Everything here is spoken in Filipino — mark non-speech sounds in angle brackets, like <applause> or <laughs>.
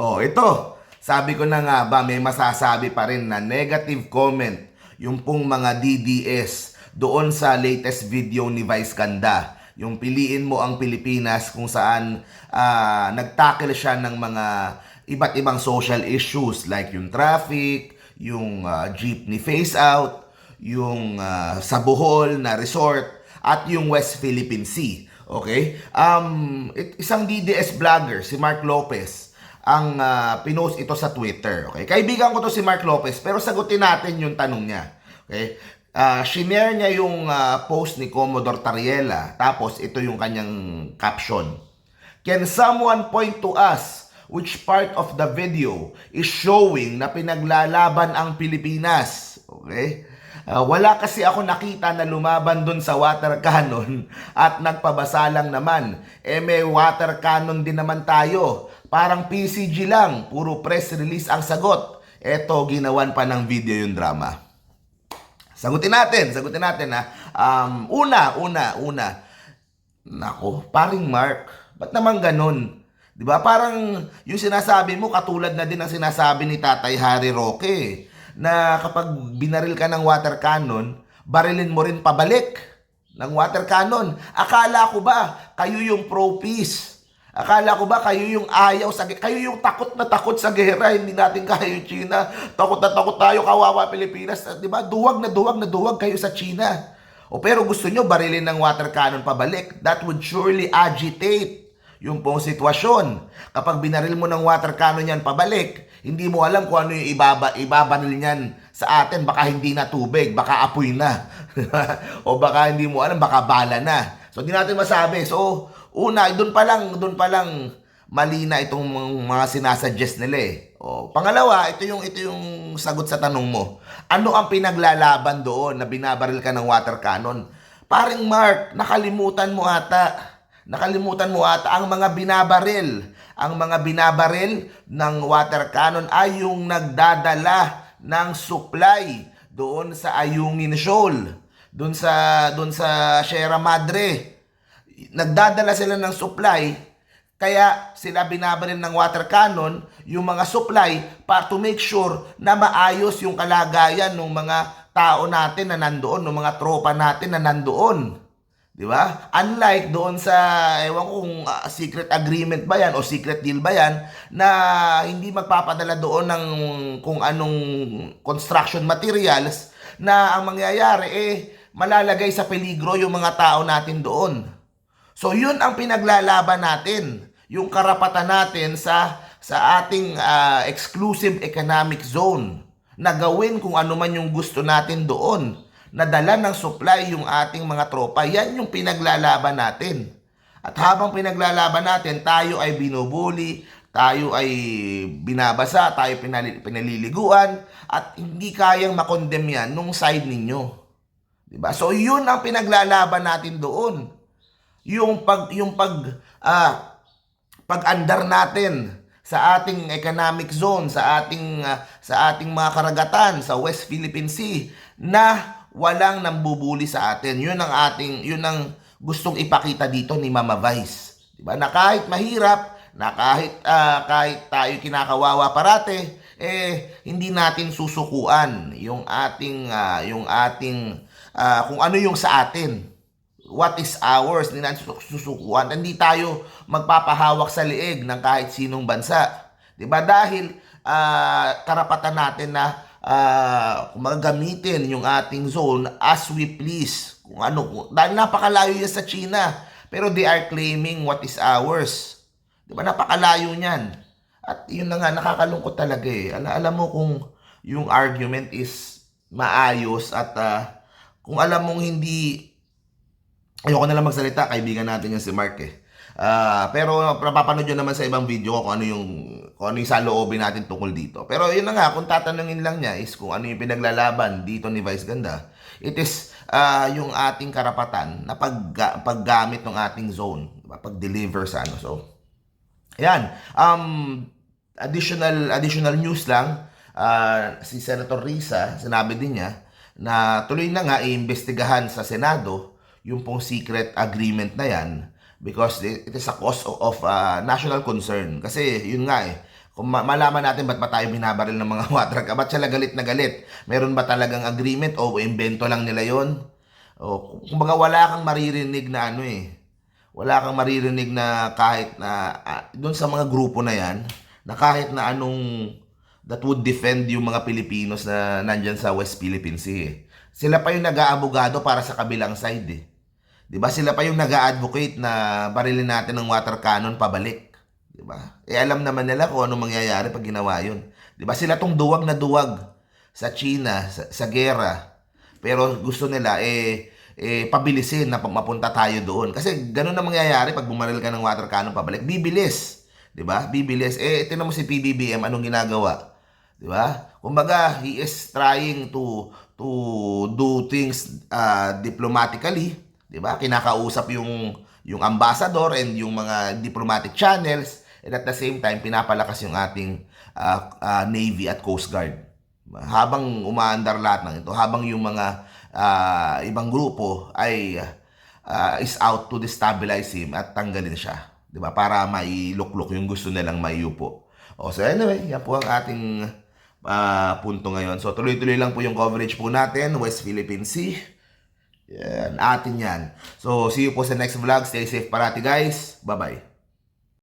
Oh, ito. Sabi ko na nga ba, may masasabi pa rin na negative comment yung pong mga DDS doon sa latest video ni Vice Ganda. Yung piliin mo ang Pilipinas kung saan ah, nagtackle siya ng mga iba't ibang social issues like yung traffic, yung ah, jeepney face out, yung ah, sa Bohol na resort, at yung West Philippine Sea. Okay? Um, it- isang DDS vlogger, si Mark Lopez, ang ah, pinost ito sa Twitter. Okay? Kaibigan ko to si Mark Lopez, pero sagutin natin yung tanong niya. Okay? Ah, shinare niya yung ah, post ni Commodore Tariela, tapos ito yung kanyang caption. Can someone point to us which part of the video is showing na pinaglalaban ang Pilipinas? Okay? Ah, wala kasi ako nakita na lumaban dun sa water cannon at nagpabasa lang naman. Eh may water cannon din naman tayo. Parang PCG lang, puro press release ang sagot. Eto, ginawan pa ng video yung drama. Sagutin natin, sagutin natin ha. Um, una, una, una. Nako, paring Mark, ba't naman ganun? 'Di ba? Parang yung sinasabi mo katulad na din ang sinasabi ni Tatay Harry Roque na kapag binaril ka ng water cannon, barilin mo rin pabalik ng water cannon. Akala ko ba kayo yung pro peace? Akala ko ba kayo yung ayaw sa kayo yung takot na takot sa gera, hindi natin kaya yung China. Takot na takot tayo kawawa Pilipinas, 'di ba? Duwag na duwag na duwag kayo sa China. O pero gusto nyo barilin ng water cannon pabalik. That would surely agitate yung pong sitwasyon. Kapag binaril mo ng water cannon yan pabalik, hindi mo alam kung ano yung ibaba, ibabaril niyan sa atin. Baka hindi na tubig, baka apoy na. <laughs> o baka hindi mo alam, baka bala na. So, di natin masabi. So, una, doon pa lang, doon pa lang mali na itong mga sinasuggest nila eh. O, pangalawa, ito yung ito yung sagot sa tanong mo. Ano ang pinaglalaban doon na binabaril ka ng water cannon? Paring Mark, nakalimutan mo ata. Nakalimutan mo ata ang mga binabaril. Ang mga binabaril ng water cannon ay yung nagdadala ng supply doon sa Ayungin Shoal. Doon sa doon sa Sierra Madre nagdadala sila ng supply, kaya sila binabaril ng water cannon yung mga supply para to make sure na maayos yung kalagayan ng mga tao natin na nandoon, ng mga tropa natin na nandoon. Di ba? Unlike doon sa, ewan ko kung ah, secret agreement ba yan o secret deal ba yan, na hindi magpapadala doon ng kung anong construction materials na ang mangyayari eh malalagay sa peligro yung mga tao natin doon. So yun ang pinaglalaban natin, yung karapatan natin sa sa ating ah, exclusive economic zone na gawin kung ano man yung gusto natin doon. Nadala ng supply yung ating mga tropa. Yan yung pinaglalaban natin. At habang pinaglalaban natin, tayo ay binubuli, tayo ay binabasa, tayo pinali- pinaliliguan, at hindi kayang makondem yan nung side ninyo. Diba? So yun ang pinaglalaban natin doon yung pag yung pag ah, pag-andar natin sa ating economic zone, sa ating ah, sa ating mga karagatan sa West Philippine Sea na walang nambubuli sa atin. 'Yun ang ating 'yun ang gustong ipakita dito ni Mama Vice. 'Di ba? Na kahit mahirap, na kahit ah, kahit tayo kinakawawa parate, eh hindi natin susukuan yung ating ah, yung ating ah, kung ano yung sa atin what is ours, hindi natin susukuan. Hindi tayo magpapahawak sa liig ng kahit sinong bansa. 'Di ba? Dahil ah, karapatan natin na ah, kung gamitin yung ating zone as we please. Kung ano, dahil napakalayo yan sa China. Pero they are claiming what is ours. 'Di ba? Napakalayo niyan. At yun na nga, nakakalungkot talaga eh. Ala, alam mo kung yung argument is maayos at ah, kung alam mong hindi ayoko na lang magsalita, kaibigan natin yung si Mark eh. Ah, pero napapanood nyo naman sa ibang video ko kung ano yung kung ano yung saloobin natin tungkol dito. Pero yun na nga, kung tatanungin lang niya is kung ano yung pinaglalaban dito ni Vice Ganda, it is ah, yung ating karapatan na pag, paggamit ng ating zone, pag-deliver sa ano. So, ayan. Um, additional additional news lang, ah, si Senator Risa, sinabi din niya na tuloy na nga iimbestigahan sa Senado yung pong secret agreement na yan because it is a cause of, ah, national concern. Kasi yun nga eh, Kung ma- malaman natin ba't ba tayo binabaril ng mga <laughs> water ka, ba't sila galit na galit? Meron ba talagang agreement o invento lang nila yon? O, kumbaga wala kang maririnig na ano eh. Wala kang maririnig na kahit na ah, doon sa mga grupo na yan, na kahit na anong that would defend yung mga Pilipinos na nandyan sa West Philippine Sea. eh. Sila pa yung nag-aabogado para sa kabilang side eh. 'Di ba? Sila pa yung nag-advocate na barilin natin ng water cannon pabalik. 'Di ba? Eh alam naman nila kung ano mangyayari pag ginawa 'yun. 'Di ba? Sila tong duwag na duwag sa China, sa, sa gera. Pero gusto nila eh eh pabilisin na mapunta tayo doon. Kasi ganun na mangyayari pag bumaril ka ng water cannon pabalik. Bibilis. 'Di ba? Bibilis. Eh tingnan mo si PBBM anong ginagawa? 'Di ba? Kumbaga, he is trying to to do things uh, diplomatically, 'di ba? Kinakausap yung yung ambassador and yung mga diplomatic channels and at the same time pinapalakas yung ating uh, uh, Navy at Coast Guard. Habang umaandar lahat ng ito, habang yung mga uh, ibang grupo ay uh, is out to destabilize him at tanggalin siya, 'di ba? Para mailuklok yung gusto nilang maiupo. O so anyway, yan po ang ating ah, punto ngayon. So tuloy-tuloy lang po yung coverage po natin, West Philippine Sea. Yan, atin yan. So see you po sa next vlog. Stay safe parati guys. Bye-bye.